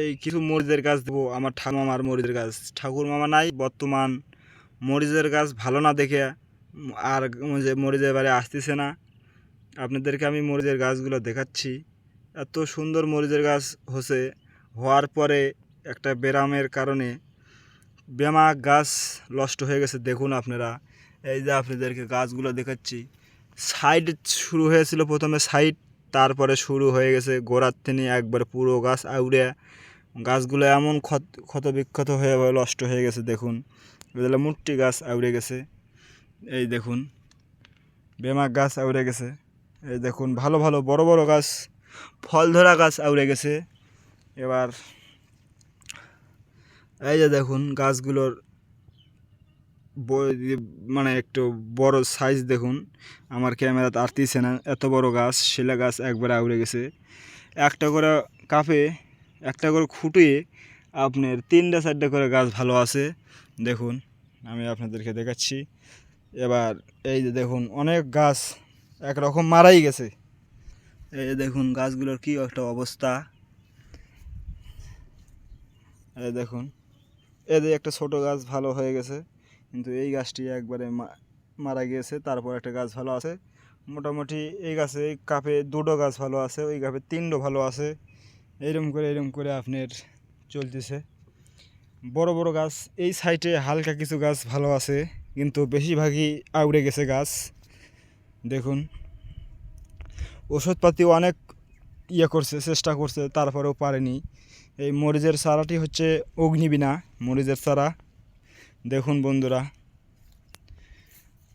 এই কিছু মরিচের গাছ দেবো। আমার ঠাকুমার মরিচের গাছ। ঠাকুর মামা নাই, বর্তমান মরিচের গাছ ভালো না দেখে আর যে মরিচের বাড়ি আসতেছে না। আপনাদেরকে আমি মরিচের গাছগুলো দেখাচ্ছি। এত সুন্দর মরিচের গাছ হচ্ছে। হওয়ার পরে একটা ব্যায়ামের কারণে বেমা গাছ নষ্ট হয়ে গেছে, দেখুন আপনারা। এই যে আপনাদেরকে গাছগুলো দেখাচ্ছি। সাইড শুরু হয়েছিল প্রথমে সাইড তারপরে শুরু হয়ে গেছে গোড়ার থেকে একবার পুরো গাছ আউড়ে। গাছগুলো এমন ক্ষত ক্ষত বিক্ষত হয়ে নষ্ট হয়ে গেছে, দেখুন। এগুলো মুট্টি গাছ আউড়ে গেছে। এই দেখুন, বেমাক গাছ আউড়ে গেছে। এই দেখুন, ভালো ভালো, বড় বড় গাছ, ফল ধরা গাছ আউড়ে গেছে। এবার, এই যে দেখুন, গাছগুলোর মানে একটু বড় সাইজ দেখুন। আমার ক্যামেরাতে আরতিছে না, এত বড় গাছ, শিলা গাছ একবারে আউড়ে গেছে। একটা করে কাপে, একটা করে খুঁটিয়ে আপনার তিনটা চারটে করে গাছ ভালো আছে। দেখুন, আমি আপনাদেরকে দেখাচ্ছি। এবার এই যে দেখুন, অনেক গাছ একরকম মারাই গেছে। এই যে দেখুন, গাছগুলোর কী একটা অবস্থা। এই দেখুন, এই যে একটা ছোট গাছ ভালো হয়ে গেছে। কিন্তু এই গাছটি একবারে মারা গিয়েছে, তারপর একটা গাছ ভালো আছে। মোটামুটি এই গাছে, এই কাপে দুটো গাছ ভালো আছে, ওই কাপে তিনটো ভালো আছে। এইরকম করে এরকম করে আপনার চলতেছে। বড় বড় গাছ, এই সাইডে হালকা কিছু গাছ ভালো আছে, কিন্তু বেশিরভাগই আউড়ে গেছে গাছ। দেখুন। ওষুধপাতি অনেক ইয়ে করছে, চেষ্টা করছে, তারপরেও পারেনি। এই মরিচের চারাটি হচ্ছে অগ্নিবীণা, মরিচের চারা। দেখুন বন্ধুরা,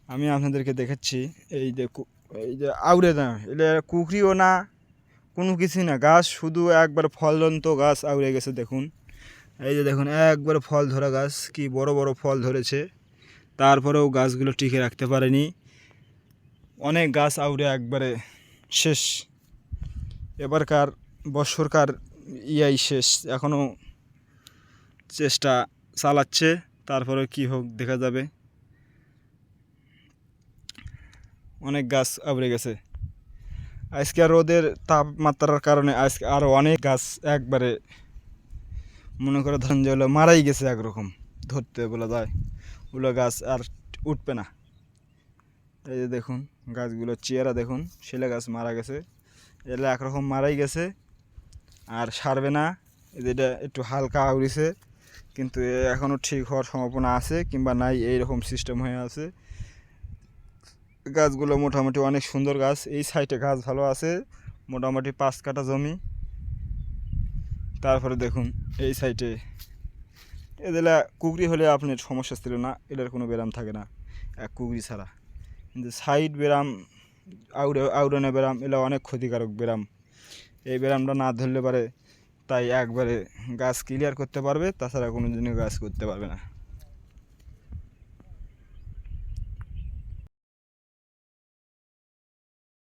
আমি আপনাদেরকে দেখাচ্ছি, এই যে এই যে আউড়ে না এটা কুকরিও না, কোনো কিছুই না, গাছ শুধু একবার ফলন্ত গাছ আউড়ে গেছে, দেখুন। এই যে দেখুন, একবার ফল ধরা গাছ, কি বড় বড় ফল ধরেছে, তারপরেও গাছগুলো টিকে রাখতে পারেনি। অনেক গাছ আউড়ে একবারে শেষ, এবারকার বৎসরকার ইয়াই শেষ, এখনও চেষ্টা চালাচ্ছে। তারপরে কি হোক, দেখা যাবে। অনেক গাছ আবড়ে গেছে। আজকে আর রোদের তাপমাত্রার কারণে আজকে আরও অনেক গাছ একবারে মনে করে ধরেন যে ওগুলো মারাই গেছে একরকম, ধরতে বলা যায়। ওগুলো গাছ আর উঠবে না। এই যে দেখুন, গাছগুলো চেয়ারা দেখুন, শিলা গাছ মারা গেছে। এগুলো একরকম মারাই গেছে, আর সারবে না। যেটা একটু হালকা আউড়িছে। কিন্তু এখনও ঠিক হওয়ার সম্ভাবনা আছে কিংবা নাই এই রকম সিস্টেম হয়ে আছে। গাছগুলো মোটামুটি অনেক সুন্দর গাছ। এই সাইডে গাছ ভালো আছে, মোটামুটি পাঁচ কাঠা জমি। তারপরে দেখুন, এই সাইডে এদেলা কুকরি হলে আপনার সমস্যা ছিল না, এদের কোনো ব্যায়াম থাকে না, এক কুকরি ছাড়া। কিন্তু সাইড ব্যায়াম, আউড়ে, আউড়ানো ব্যায়াম, এগুলো অনেক ক্ষতিকারক ব্যায়াম। এই ব্যায়ামটা না ধরলে পারে তাই একবারে গাছ ক্লিয়ার করতে পারবে তাছাড়া কোনো দিনও গাছ করতে পারবে না।